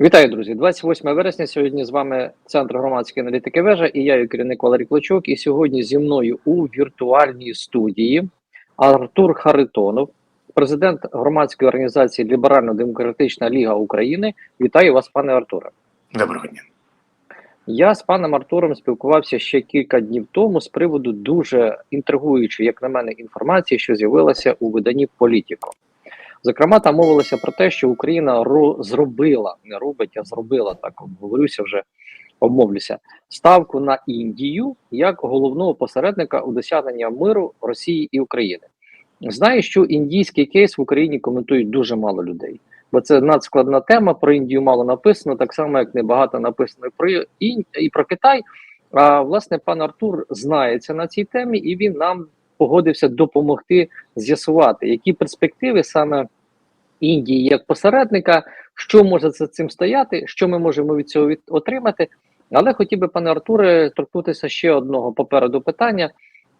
Вітаю, друзі! 28 вересня. Сьогодні з вами Центр громадської аналітики вежа і я, її керівник Валерій Клочок. І сьогодні зі мною у віртуальній студії Артур Харитонов, президент громадської організації Ліберально-Демократична Ліга України. Вітаю вас, пане Артуре. Доброго дня. Я з паном Артуром спілкувався ще кілька днів тому з приводу дуже інтригуючої, як на мене, інформації, що з'явилася у виданні Політіко. Зокрема, там мовилося про те, що Україна зробила, не робить, а зробила так. Говорюся вже, обмовлюся, ставку на Індію як головного посередника у досягнення миру Росії і України. Знаю, що індійський кейс в Україні коментують дуже мало людей, бо це надскладна тема. Про Індію мало написано, так само як небагато написано про Ін... і про Китай. А власне пан Артур знається на цій темі, і він нам погодився допомогти з'ясувати, які перспективи саме Індії як посередника, що може за цим стояти, що ми можемо від цього від... отримати. Але хотів би, пане Артуре, торкнутися ще одного попереду питання,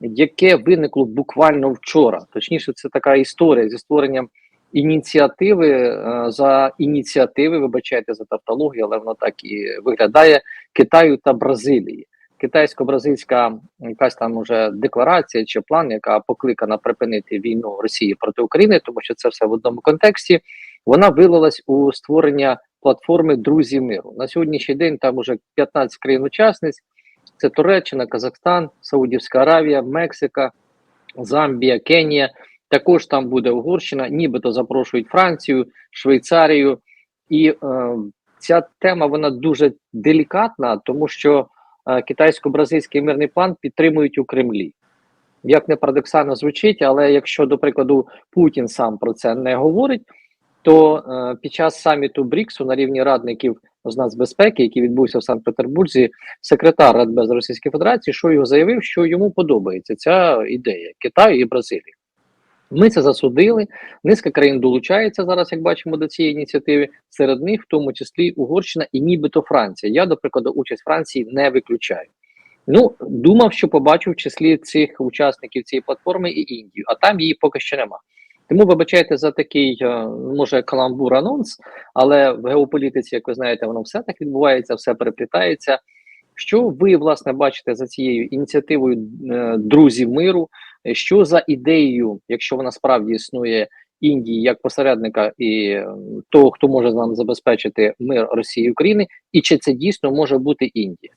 яке виникло буквально вчора. Точніше, це така історія зі створенням ініціативи е, за ініціативи, вибачайте за тавтологію, але воно так і виглядає Китаю та Бразилії. Китайсько-бразильська якась там уже декларація чи план, яка покликана припинити війну Росії проти України, тому що це все в одному контексті. Вона вилилась у створення платформи Друзі миру. На сьогоднішній день там уже 15 країн-учасниць: це Туреччина, Казахстан, Саудівська Аравія, Мексика, Замбія, Кенія. Також там буде Угорщина, нібито запрошують Францію, Швейцарію. І е, ця тема вона дуже делікатна, тому що китайсько-бразильський мирний план підтримують у Кремлі. Як не парадоксально звучить, але якщо, до прикладу, Путін сам про це не говорить, то е, під час саміту БРІКСу на рівні радників з нацбезпеки, який відбувся в Санкт-Петербурзі, секретар Радбез Російської Федерації, що його заявив, що йому подобається ця ідея Китаю і Бразилії. Ми це засудили. Низка країн долучається зараз, як бачимо, до цієї ініціативи. Серед них, в тому числі, Угорщина і нібито Франція. Я, до прикладу, участь Франції не виключаю. Ну, думав, що побачу в числі цих учасників цієї платформи і Індію, а там її поки що нема. Тому вибачайте за такий, е, може, каламбур анонс, але в геополітиці, як ви знаєте, воно все так відбувається, все переплітається. Що ви власне бачите за цією ініціативою е, друзів миру? Що за ідеєю, якщо вона справді існує Індії як посередника і е, того, хто може нам забезпечити мир Росії і України, і чи це дійсно може бути Індія?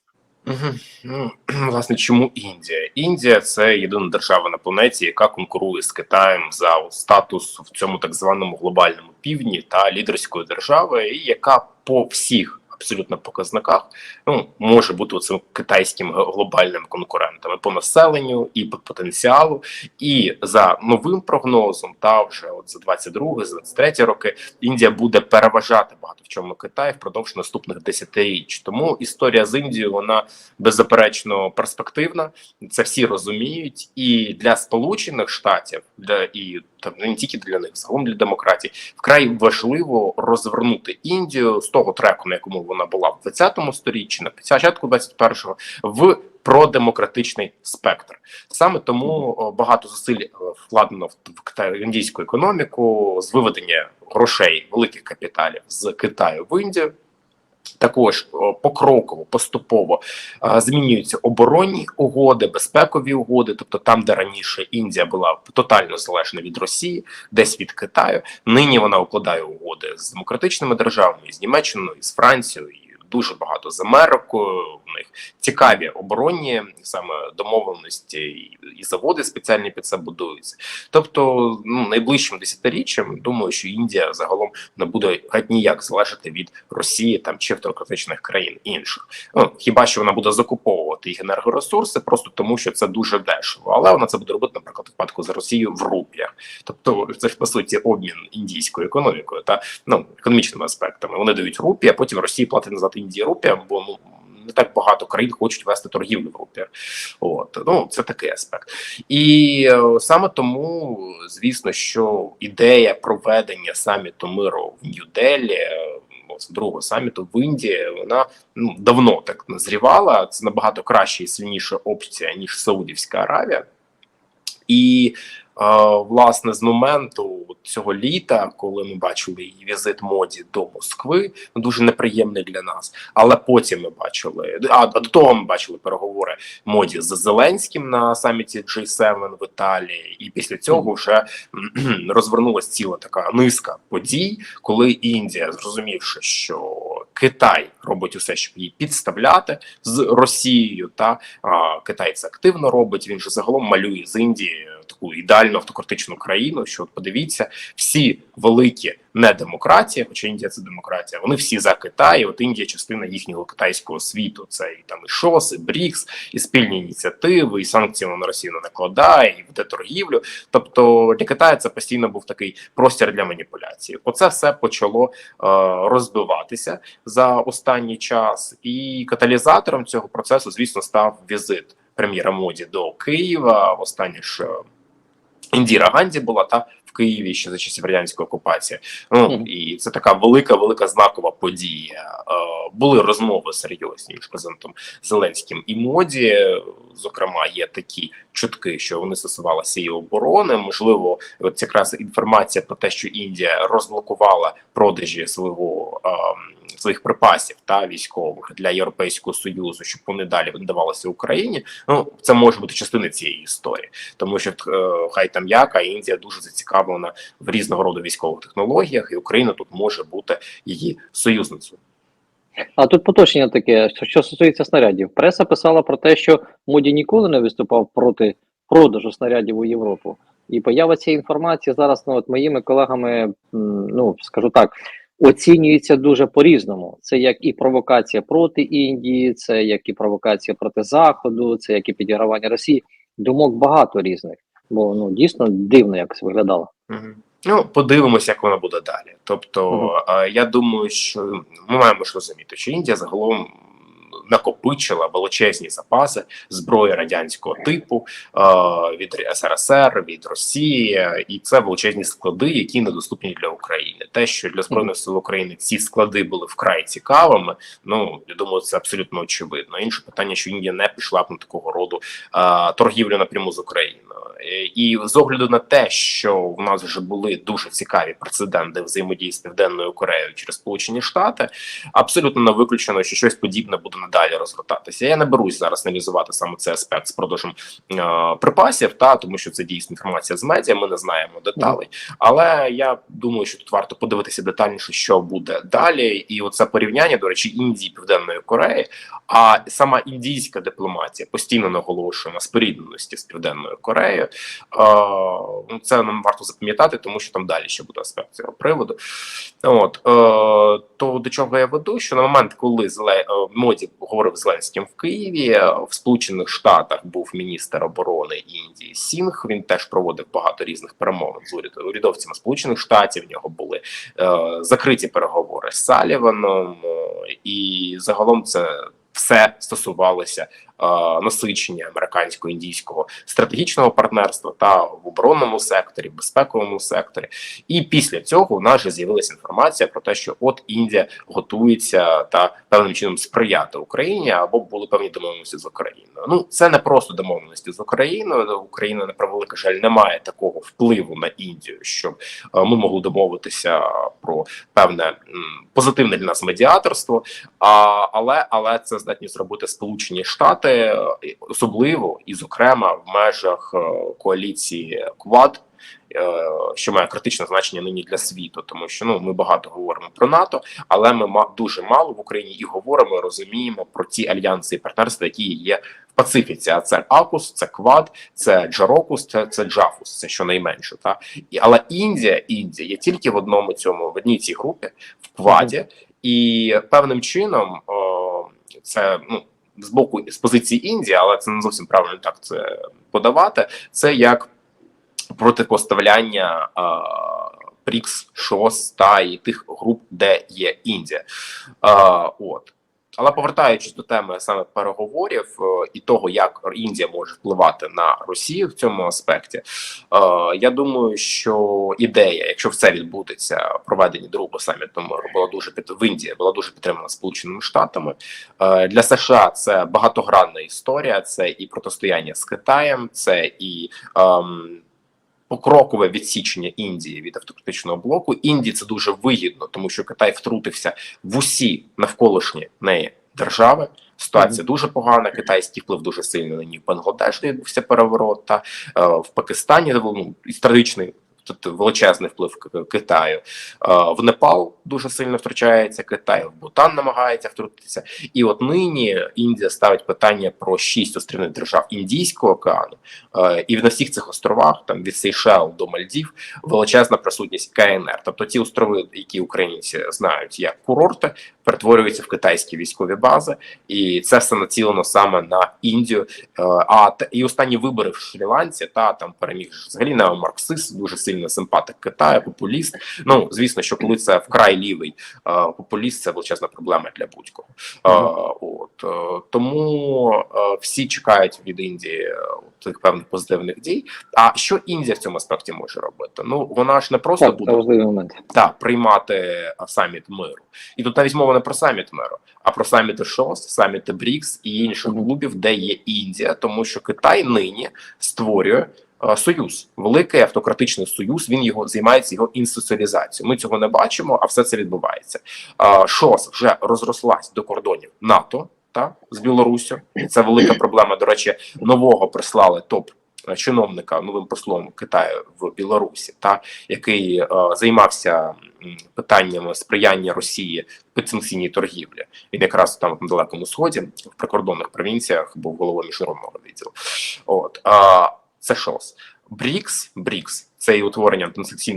Угу. Ну, власне, чому Індія? Індія це єдина держава на планеті, яка конкурує з Китаєм за статус в цьому так званому глобальному півдні та лідерської держави, і яка по всіх абсолютно показниках ну може бути цим китайським глобальним конкурентом і по населенню, і по потенціалу, і за новим прогнозом, та вже от за 22 за 23 роки Індія буде переважати багато в чому Китай впродовж наступних десятиріч. Тому історія з Індією вона беззаперечно перспективна. Це всі розуміють, і для Сполучених Штатів для і там не тільки для них, загалом для демократії, вкрай важливо розвернути Індію з того треку, на якому вона була в 20-му сторіччі, на початку 21-го, в продемократичний спектр. Саме тому багато зусиль е, вкладено в в індійську економіку з виведення грошей великих капіталів з Китаю в Індію. Також покроково поступово змінюються оборонні угоди, безпекові угоди. Тобто, там, де раніше Індія була тотально залежна від Росії, десь від Китаю. Нині вона укладає угоди з демократичними державами, з Німеччиною, з Францією. Дуже багато з Америкою. У них цікаві оборонні саме домовленості і, заводи спеціальні під це будуються. Тобто, ну найближчим десятиріччям думаю, що Індія загалом не буде геть ніяк залежати від Росії там чи автократичних країн інших. Ну хіба що вона буде закуповувати їх енергоресурси, просто тому що це дуже дешево, але вона це буде робити, наприклад, випадку з Росією в рупіях. Тобто, це ж по суті обмін індійською економікою та ну економічними аспектами. Вони дають рупі, а потім Росії платить назад Індії рупіям, бо ну. Не так багато країн хочуть вести торгівлю в рупіях. От ну це такий аспект, і е, саме тому, звісно, що ідея проведення саміту миру в Нью-Делі, е, другого саміту в Індії, вона ну давно так назрівала. Це набагато краща і сильніша опція ніж Саудівська Аравія. І е, власне з моменту цього літа, коли ми бачили її візит моді до Москви, ну, дуже неприємний для нас. Але потім ми бачили а до того ми бачили переговори моді з Зеленським на саміті G7 в Італії, і після цього вже розвернулась ціла така низка подій, коли Індія, зрозумівши, що Китай робить усе, щоб її підставляти з Росією, та Китай це активно робить. Він же загалом малює з Індії таку ідеальну автократичну країну. Що от подивіться, всі великі не демократії, хоча Індія це демократія. Вони всі за Китай. От Індія частина їхнього китайського світу. Це і там і ШОС, і БРІКС, і спільні ініціативи, і санкції на Росію не накладає, і веде торгівлю. Тобто для Китаю це постійно був такий простір для маніпуляції. Оце все почало е, розбиватися за останній час, і каталізатором цього процесу, звісно, став візит прем'єра моді до Києва. Останнє ж е, Індіра Ганді була та в Києві ще за часів радянської окупації. Ну і це така велика, велика знакова подія. Е, були розмови серйозні між президентом Зеленським і моді. Зокрема, є такі чутки, що вони стосувалися і оборони. Можливо, от якраз інформація про те, що Індія розблокувала продажі свого ем, своїх припасів та військових для Європейського союзу, щоб вони далі надавалися Україні. Ну це може бути частина цієї історії, тому що е, хай там яка Індія дуже зацікавлена в різного роду військових технологіях, і Україна тут може бути її союзницею. А тут поточення таке, що стосується снарядів. Преса писала про те, що Моді ніколи не виступав проти продажу снарядів у Європу. І поява цієї інформації зараз ну, от моїми колегами, ну скажу так, оцінюється дуже по-різному. Це як і провокація проти Індії, це як і провокація проти Заходу, це як і підігравання Росії. Думок багато різних, бо ну дійсно дивно якось виглядало. Ну, подивимося, як воно буде далі. Тобто, е, я думаю, що ми маємо ж розуміти, що Індія загалом накопичила величезні запаси зброї радянського типу е, від СРСР, від Росії, і це величезні склади, які недоступні для України. Те, що для збройних сил України ці склади були вкрай цікавими. Ну я думаю, це абсолютно очевидно. Інше питання, що Індія не пішла б на такого роду е, торгівлю напряму з Україною. І з огляду на те, що в нас вже були дуже цікаві прецеденти взаємодії з південною Кореєю через Сполучені Штати, абсолютно не виключено, що щось подібне буде надалі розгортатися. Я не берусь зараз аналізувати саме цей аспект з продажем е, припасів, та тому що це дійсно інформація з медіа. Ми не знаємо деталей. Але я думаю, що тут варто подивитися детальніше, що буде далі. І оце порівняння, до речі, Індії Південної Кореї. А сама індійська дипломатія постійно наголошує на спорідненості з Південною Кореєю. Е, ну, це нам варто запам'ятати, тому що там далі ще буде аспект цього приводу. От е, то до чого я веду, що на момент, коли Зеле е, моді говорив з Зеленським в Києві, е, в Сполучених Штатах був міністр оборони Індії Сінг. Він теж проводив багато різних перемовин з уряд- урядовцями Сполучених Штатів. В нього були е, закриті переговори з Саліваном, е, і загалом це. Все стосувалося насичення американсько-індійського стратегічного партнерства та в оборонному секторі, безпековому секторі. І після цього у нас вже з'явилася інформація про те, що от Індія готується та певним чином сприяти Україні або були певні домовленості з Україною. Ну це не просто домовленості з Україною. Україна на превеликий жаль не має такого впливу на Індію, щоб е, ми могли домовитися про певне позитивне для нас медіаторство. А, але але це здатні зробити Сполучені Штати, е, особливо і зокрема в межах е, коаліції Квад. е, Що має критичне значення нині для світу, тому що ну ми багато говоримо про НАТО, але ми дуже мало в Україні і говоримо, розуміємо про ті альянси і партнерства, які є в Пацифіці. А це АКУС, це Квад, це Джарокус, це, це Джафус, це щонайменше. Та і але Індія, Індія є тільки в одному цьому в одній цій групі в Кваді, і певним чином о, це ну. З боку з позиції Індії, але це не зовсім правильно так це подавати. Це як протипоставляння а, ПРІКС, ШОС та і тих груп, де є Індія. А, от Але повертаючись до теми саме переговорів е, і того, як Індія може впливати на Росію в цьому аспекті, е, я думаю, що ідея, якщо все відбудеться, проведення другого саміту була дуже під в Індії, була дуже підтримана Сполученими Штатами. Е, Для США це багатогранна історія, це і протистояння з Китаєм, це і ем, покрокове відсічення Індії від автократичного блоку. Індії це дуже вигідно, тому що Китай втрутився в усі навколишні неї держави. Ситуація дуже погана. Китайський вплив дуже сильний на ній в Бангладеш, де відбувся переворот та е, в Пакистані ну, історичний. Тут величезний вплив Китаю в Непал дуже сильно втручається Китай, в Бутан намагається втрутитися. І от нині Індія ставить питання про шість острівних держав Індійського океану, і на всіх цих островах, там від Сейшел до Мальдів, величезна присутність КНР. Тобто ті острови, які українці знають як курорти, перетворюються в китайські військові бази, і це все націлено саме на Індію. А і останні вибори в Шрі-Ланці, та там переміг взагалі неомарксист, дуже сильно симпатик Китаю, популіст. Ну звісно, що коли це вкрай лівий е, популіст, це величезна проблема для будь-кого. Е, От е, тому всі чекають від Індії тих певних позитивних дій. А що Індія в цьому аспекті може робити? Ну вона ж не просто Так, буде та приймати саміт миру, і тут навіть мова не про саміт миру, а про саміти ШОС, саміти БРІКС і інших клубів, де є Індія, тому що Китай нині створює. А, Союз, великий автократичний союз. Він його займається його інституціалізацією. Ми цього не бачимо, а все це відбувається. ШОС вже розрослась до кордонів НАТО та з Білоруссю. Це велика проблема. До речі, нового прислали топ е, чиновника новим послом Китаю в Білорусі, та який е, займався питаннями сприяння Росії в підсанкційній торгівлі. Він якраз там на далекому сході, в прикордонних провінціях, був головою міжнародного відділу. От а, це ШОС. БРІКС, БРІКС це і утворення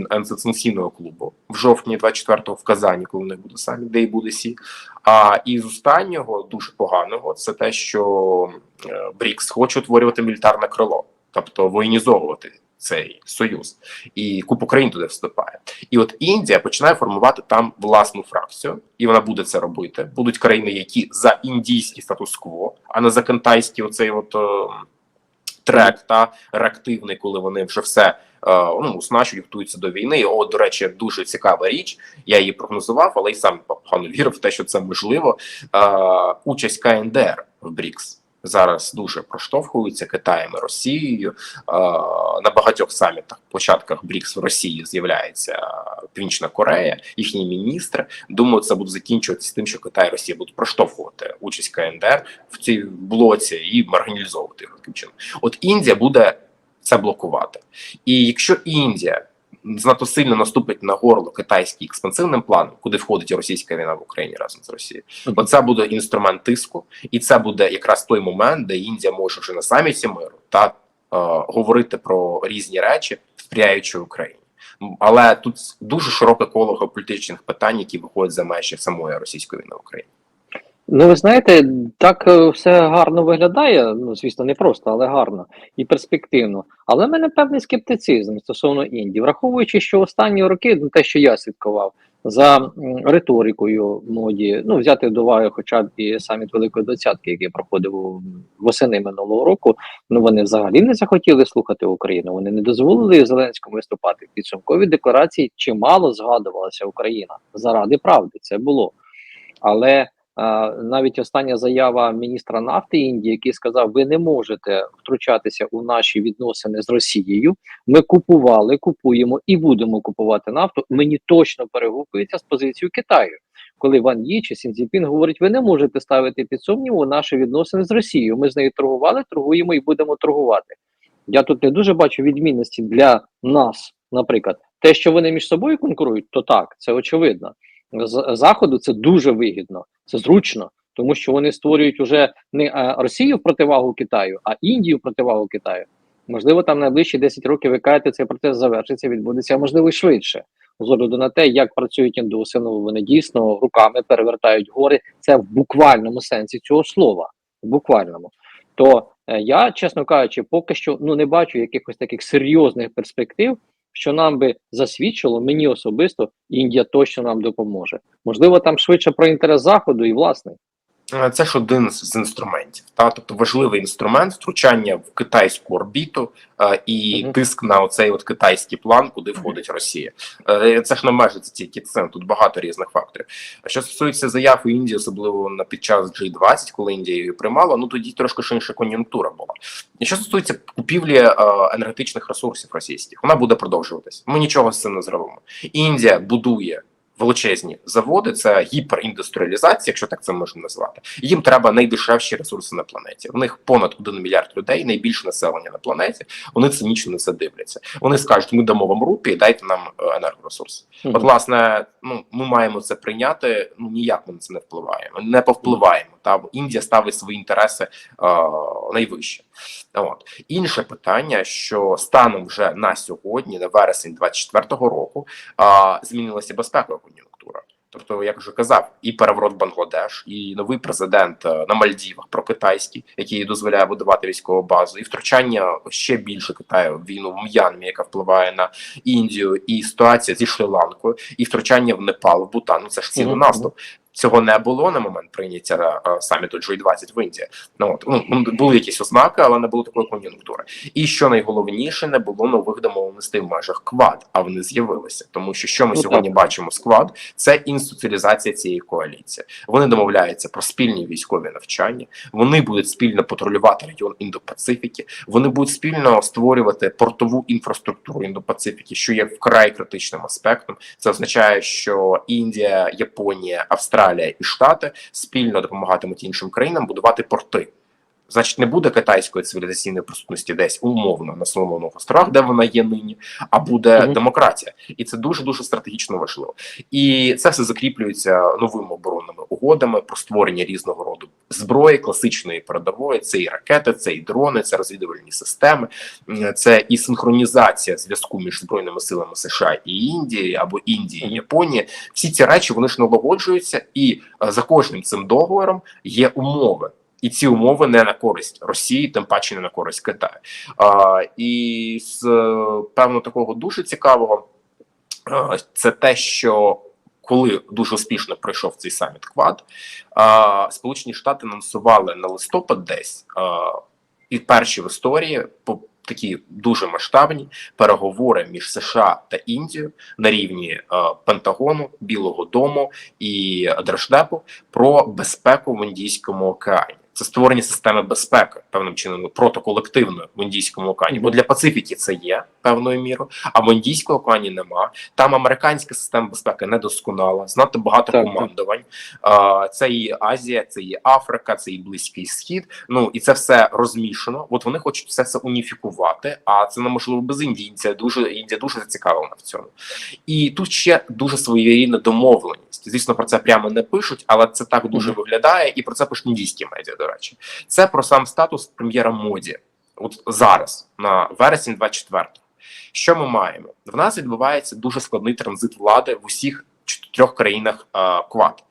антисанкційного клубу в жовтні 24-го в Казані, коли не буде саміт, де і буде сі. А і з останнього дуже поганого це те, що е, БРІКС хоче утворювати мілітарне крило, тобто воєнізовувати цей союз, і купа країн туди вступає. І от Індія починає формувати там власну фракцію, і вона буде це робити. Будуть країни, які за індійський статус-кво, а не за китайський оцей от е, трек та реактивний, коли вони вже все е, ну, оснащують, готуються до війни. О, до речі, дуже цікава річ. Я її прогнозував, але й сам погано вірив в те, що це можливо. Е, участь КНДР в БРІКС. Зараз дуже проштовхується Китаєм і Росією. На багатьох самітах, початках БРІКС в Росії з'являється Північна Корея, їхні міністри. Думаю, це буде закінчуватися тим, що Китай і Росія будуть проштовхувати участь КНДР в цій блоці і маргіналізовувати його таким чином. От Індія буде це блокувати. І якщо Індія занадто сильно наступить на горло китайським експансивним планом, куди входить і російська війна в Україні разом з Росією, Мгм. оце буде інструмент тиску, і це буде якраз той момент, де Індія може вже на саміті миру та е, говорити про різні речі, сприяючи Україні. Але тут дуже широке коло геополітичних питань, які виходять за межі самої російської війни в Україні. Ну, ви знаєте, так е, все гарно виглядає. Ну, звісно, не просто, але гарно і перспективно. Але в мене певний скептицизм стосовно Індії, враховуючи, що останні роки, ну те, що я слідкував за риторикою моді, ну взяти до уваги, хоча б і саміт Великої Двадцятки, який проходив восени минулого року. Ну вони взагалі не захотіли слухати Україну. Вони не дозволили Зеленському виступати в підсумковій декларації. Чимало згадувалася Україна заради правди. Це було. Але навіть остання заява міністра нафти Індії, який сказав: ви не можете втручатися у наші відносини з Росією. Ми купували, купуємо і будемо купувати нафту. Мені точно перегукується з позицією Китаю. Коли Ван Ї чи Сін Цзіньпін говорить, ви не можете ставити під сумніву наші відносини з Росією. Ми з нею торгували, торгуємо і будемо торгувати. Я тут не дуже бачу відмінності для нас, наприклад, те, що вони між собою конкурують, то так, це очевидно. З заходу це дуже вигідно, це зручно, тому що вони створюють уже не е, Росію в противагу Китаю, а Індію в противагу Китаю. Можливо, там найближчі 10 років ви кажете, цей процес завершиться, відбудеться, можливо, швидше. З огляду на те, як працюють індуси, ну вони дійсно руками перевертають гори. Це в буквальному сенсі цього слова. В буквальному. То е, я, чесно кажучи, поки що ну не бачу якихось таких серйозних перспектив, що нам би засвідчило, мені особисто Індія точно нам допоможе. Можливо, там швидше про інтерес заходу і власний. Е, Це ж один з інструментів, та тобто важливий інструмент втручання в китайську орбіту е, і Мгм. тиск на оцей от китайський план, куди входить Росія. Е, Це ж не це тільки це. Тут багато різних факторів. А що стосується заяв у Індії, особливо на під час G20, коли Індія її приймала, ну тоді трошки ж інша кон'юнктура була. І що стосується купівлі е, енергетичних ресурсів російських, вона буде продовжуватись. Ми нічого з цим не зробимо. Індія будує величезні заводи, це гіперіндустріалізація, якщо так це можна назвати. Їм треба найдешевші ресурси на планеті. В них понад 1 мільярд людей, найбільше населення на планеті. Вони цинічно на це дивляться. Вони скажуть: ми дамо вам рупі, дайте нам е, енергоресурси. От, власне, ну ми маємо це прийняти. Ну ніяк ми на це не впливаємо. Не повпливаємо. Та Індія ставить свої інтереси е, найвище. От інше питання, що станом вже на сьогодні, на вересень 24-го року, е, змінилася безпекова кон'юнктура. Тобто, як вже казав, і переворот Бангладеш, і новий президент е, на Мальдівах прокитайський, який дозволяє будувати військову базу, і втручання ще більше Китаю в війну в М'янмі, яка впливає на Індію, і ситуація зі Шрі-Ланкою, і втручання в Непал, в Бутан. Ну це ж цілий наступ. Цього не було на момент прийняття е, саміту G20 в Індії. Ну от ну були якісь ознаки, але не було такої кон'юнктури. І що найголовніше, не було нових домовленостей в межах КВАД, а вони з'явилися. Тому що що ми Ну, сьогодні бачимо з КВАД, це інституціалізація цієї коаліції. Вони домовляються про спільні військові навчання. Вони будуть спільно патрулювати регіон Індо-Пацифіки. Вони будуть спільно створювати портову інфраструктуру Індо-Пацифіки, що є вкрай критичним аспектом. Це означає, що Індія, Японія, Австралія і Штати спільно допомагатимуть іншим країнам будувати порти. Значить, не буде китайської цивілізаційної присутності десь умовно на Соломонових островах, де вона є нині, а буде Мгм. демократія, і це дуже дуже стратегічно важливо. І це все закріплюється новими оборонними угодами про створення різного роду зброї, класичної передової. Це і ракети, це і дрони, це розвідувальні системи, це і синхронізація зв'язку між збройними силами США і Індії або Індії і Японії. Всі ці речі вони ж налагоджуються, і е, за кожним цим договором є умови. І ці умови не на користь Росії, тим паче не на користь Китаю. А, і з е, певно такого дуже цікавого е, це те, що коли дуже успішно пройшов цей саміт Квад, а, Сполучені Штати анонсували на листопад десь а, і перші в історії по такі дуже масштабні переговори між США та Індією на рівні е, Пентагону, Білого Дому і Держдепу про безпеку в Індійському океані. Це створення системи безпеки певним чином протиколективної в Індійському океані. Бо для Пацифіки це є певною мірою, а в Індійському океані нема. Там американська система безпеки недосконала, знато багато Так, командувань. А, Це і Азія, це і Африка, це і Близький Схід. Ну і це все розмішано. От вони хочуть все це уніфікувати. А це неможливо без Індії. Це дуже Індія дуже зацікавлена в цьому. І тут ще дуже своєрідна домовленість. Звісно, про це прямо не пишуть, але це так дуже виглядає, і про це пишуть індійські медіа. До речі, це про сам статус прем'єра моді. От зараз, на вересень 24 що ми маємо? В нас відбувається дуже складний транзит влади в усіх чотирьох країнах е, Квад.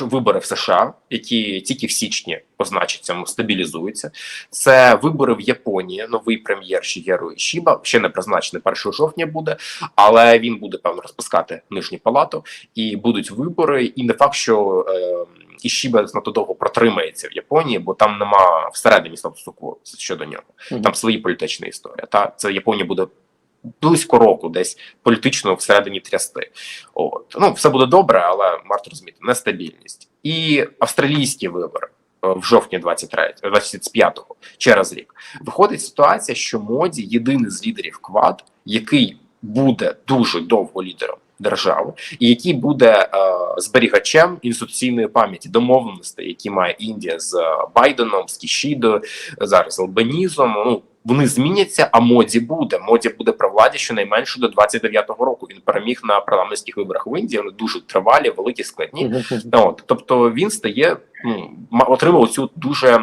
Вибори в США, які тільки в січні позначаться, стабілізуються. Це вибори в Японії. Новий прем'єр Шігеру Ішіба ще не призначений 1 жовтня буде, але він буде певно розпускати нижню палату, і будуть вибори. І не факт, що е, Ішіба надто довго протримається в Японії, бо там нема всередині статусу щодо нього. Мгм. Там свої політична історія. Та це Японія буде близько року, десь політично всередині трясти. От ну все буде добре, але варто розуміти нестабільність і австралійські вибори. е, В жовтні 23, 25-го, через рік виходить ситуація, що моді єдиний з лідерів Квад, який буде дуже довго лідером держави, і який буде е, зберігачем інституційної пам'яті домовленостей, які має Індія з Байденом, з Кішідо, зараз Албанізом. Ну вони зміняться, а моді буде. Моді буде при владі щонайменше до 29-го року. Він переміг на парламентських виборах в Індії. Вони дуже тривалі, великі, складні. От, тобто він стає ну, ма- отримав цю дуже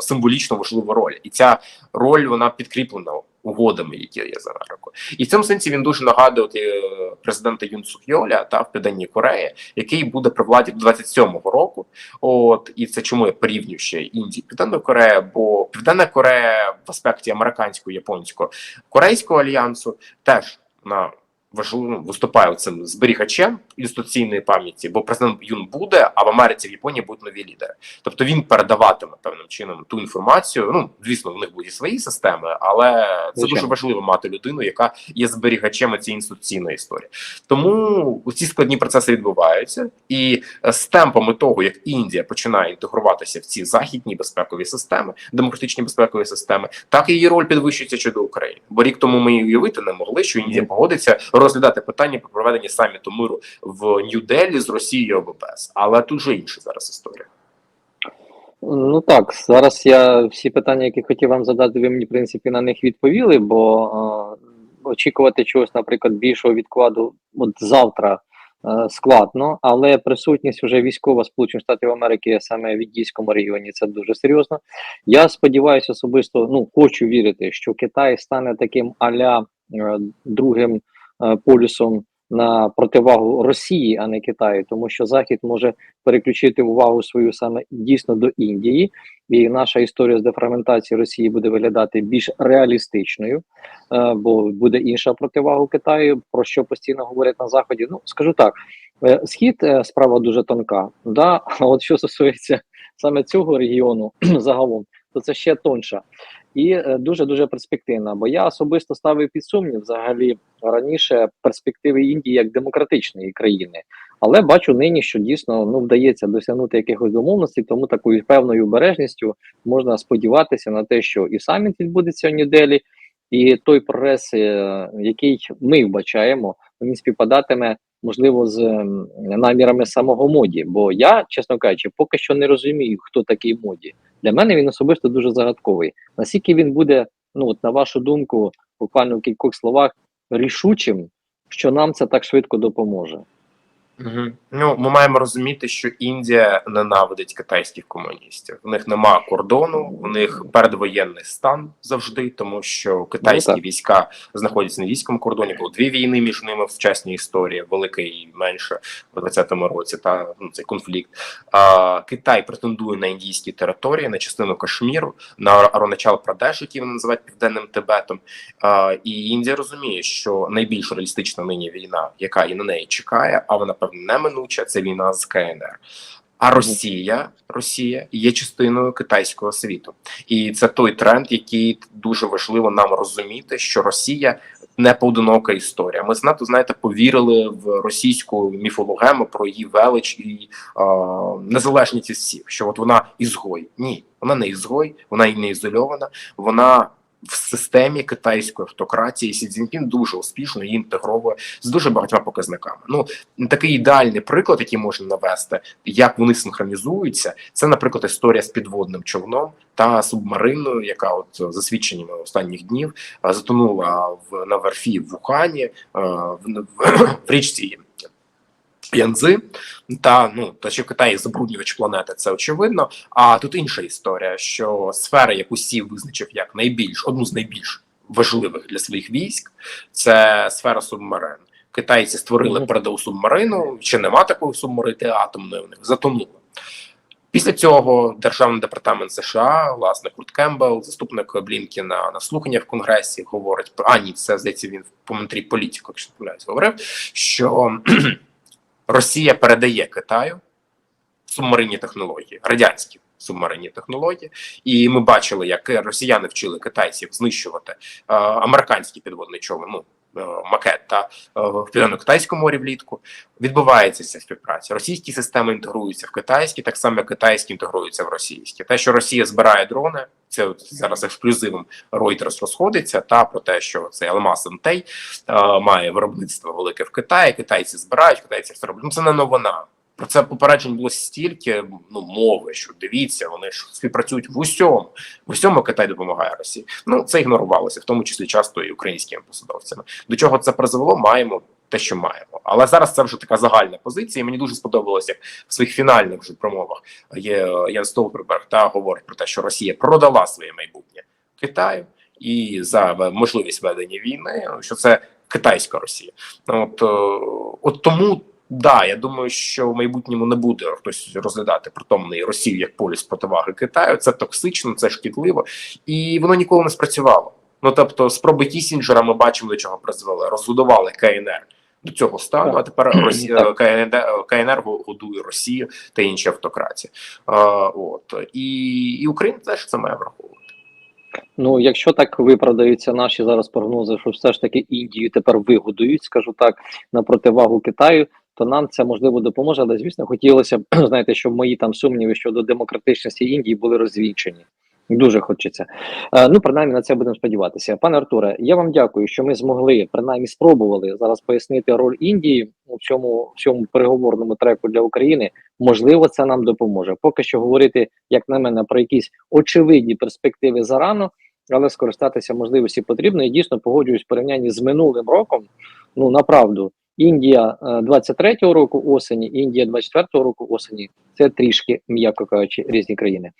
символічно важливу роль, і ця роль вона підкріплена угодами, які є з Америкою. І в цьому сенсі він дуже нагадує е, президента Юн Сухйоля та в Південній Кореї, який буде при владі до 27-го року. От і це чому я порівнюю ще Індію, Південну Корею, бо Південна Корея в аспекті американсько-японсько корейського альянсу теж на важливо ну, виступає цим зберігачем інституційної пам'яті, бо президент Юн буде, а в Америці в Японії будуть нові лідери. Тобто він передаватиме певним чином ту інформацію. Ну звісно, в них будуть і свої системи, але це дуже важливо мати людину, яка є зберігачем цієї інституційної історії. Тому ці складні процеси відбуваються, і е, з темпами того, як Індія починає інтегруватися в ці західні безпекові системи, демократичні безпекові системи, так і її роль підвищується щодо України. Бо рік тому ми уявити не могли, що Індія погодиться розглядати питання про проведення саміту миру в Нью-Делі з Росією ОБПС. Але тут же інша зараз історія. Ну так, зараз я всі питання, які хотів вам задати, ви мені, в принципі, на них відповіли, бо е, очікувати чогось, наприклад, більшого відкладу от завтра е, складно, але присутність вже військова Сполучених Штатів Америки саме в Індійському регіоні це дуже серйозно. Я сподіваюся особисто, ну хочу вірити, що Китай стане таким аля е, другим полюсом на противагу Росії, а не Китаю, тому що Захід може переключити увагу свою саме дійсно до Індії, і наша історія з дефрагментації Росії буде виглядати більш реалістичною, е, бо буде інша противага Китаю, про що постійно говорять на заході. Ну скажу так, е, схід е, справа дуже тонка. Да, а от що стосується саме цього регіону загалом, то це ще тонша. І дуже дуже перспективна. Бо я особисто ставив під сумнів взагалі раніше перспективи Індії як демократичної країни, але бачу нині, що дійсно ну вдається досягнути якихось домовленостей, тому такою певною обережністю можна сподіватися на те, що і саміт відбудеться в Нью-Делі, і той прогрес, е, який ми вбачаємо, він співпадатиме. Можливо, з намірами самого моді, бо я, чесно кажучи, поки що не розумію, хто такий моді. Для мене він особисто дуже загадковий. Наскільки він буде, ну от на вашу думку, буквально в кількох словах, рішучим, що нам це так швидко допоможе. Угу. Ну, ми маємо розуміти, що Індія ненавидить китайських комуністів. В них нема кордону, в них передвоєнний стан завжди, тому що китайські Ну, війська знаходяться на військовому кордоні. Було дві війни між ними в сучасній історії, велика і менша в 20-му році. Та ну цей конфлікт. А, Китай претендує на індійські території, на частину Кашміру, на Аруначал Прадеш, який вони називають південним Тибетом. А, і Індія розуміє, що найбільш реалістична нині війна, яка і на неї чекає, а вона певно неминуча, це війна з КНР. А Росія, Росія є частиною китайського світу, і це той тренд, який дуже важливо нам розуміти, що Росія не поодинока історія. Ми знато знаєте, повірили в російську міфологему про її велич і е, незалежність всіх, що от вона ізгой. Ні, вона не ізгой, вона і не ізольована. Вона в системі китайської автократії Сі Цзіньпін дуже успішно її інтегровує з дуже багатьма показниками. Ну такий ідеальний приклад, який можна навести, як вони синхронізуються, це, наприклад, історія з підводним човном та субмариною, яка, от за свідченнями останніх днів, е, затонула в на верфі в Вухані е, в, в, в річці. Янзи та ну та що Китай забруднювач планети, це очевидно. А тут інша історія, що сфера, яку Сі визначив як найбільш одну з найбільш важливих для своїх військ, це сфера субмарин. Китайці створили передову субмарину. Ще нема такої субмарини атомної. В них затонула. Після цього державний департамент США, власне, Курт Кембл, заступник Блінкіна на слухання в Конгресі, говорить про а ні, це здається він в коментарі політику, якщо не помиляюсь, говорив, що Росія передає Китаю субмаринні технології, радянські субмаринні технології, і ми бачили, як росіяни вчили китайців знищувати е, американські підводні човни. ну макет та е, в південно-китайському морі влітку. Відбувається ця співпраця. Російські системи інтегруються в китайські, так само як китайські інтегруються в російські. Те, що Росія збирає дрони, це зараз ексклюзивом Reuters розходиться та про те, що цей Алмаз Антей е, має виробництво велике в Китаї. Китайці збирають, китайці все роблять. Ну це не новина. Про це попереджень було стільки ну мови, що дивіться, вони ж співпрацюють в усьому. В усьому Китай допомагає Росії. Ну це ігнорувалося, в тому числі часто і українськими посадовцями. До чого це призвело? Маємо те, що маємо. Але зараз це вже така загальна позиція. і Мені дуже сподобалося, як в своїх фінальних вже промовах є е, Ян Столтерберг та говорить про те, що Росія продала своє майбутнє Китаю і за можливість ведення війни, що це китайська Росія. От, е, от тому. Да, я думаю, що в майбутньому не буде хтось розглядати притомний Росію як поліс противаги Китаю. Це токсично, це шкідливо, і воно ніколи не спрацювало. Ну тобто, спроби Кісінджера ми бачимо, до чого призвели. Розбудували КНР до цього стану, Так. а тепер Росія КНР годує Росію та інші автократії. А, от і, і Україна теж це має враховувати. Ну, якщо так виправдаються наші зараз прогнози, що все ж таки Індію тепер вигодують, скажу так, на противагу Китаю, то нам це можливо допоможе. Але звісно, хотілося б знаєте, щоб мої там сумніви щодо демократичності Індії були розвінчені. Дуже хочеться. Е, ну, принаймні на це будемо сподіватися. Пане Артуре, я вам дякую, що ми змогли принаймні спробували зараз пояснити роль Індії у цьому цьому переговорному треку для України. Можливо, це нам допоможе. Поки що говорити, як на мене, про якісь очевидні перспективи зарано, але скористатися можливості потрібно. І дійсно погоджуюсь в порівнянні з минулим роком. Ну направду, Індія е, 23-го року осені, Індія 24-го року осені це трішки, м'яко кажучи, різні країни.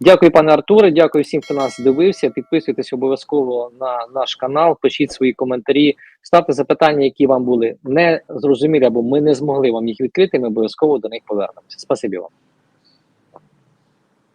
Дякую, пане Артуре. Дякую всім, хто нас дивився. Підписуйтесь обов'язково на наш канал, пишіть свої коментарі, ставте запитання, які вам були не зрозумілі, або ми не змогли вам їх відкрити. Ми обов'язково до них повернемося. Спасибі вам.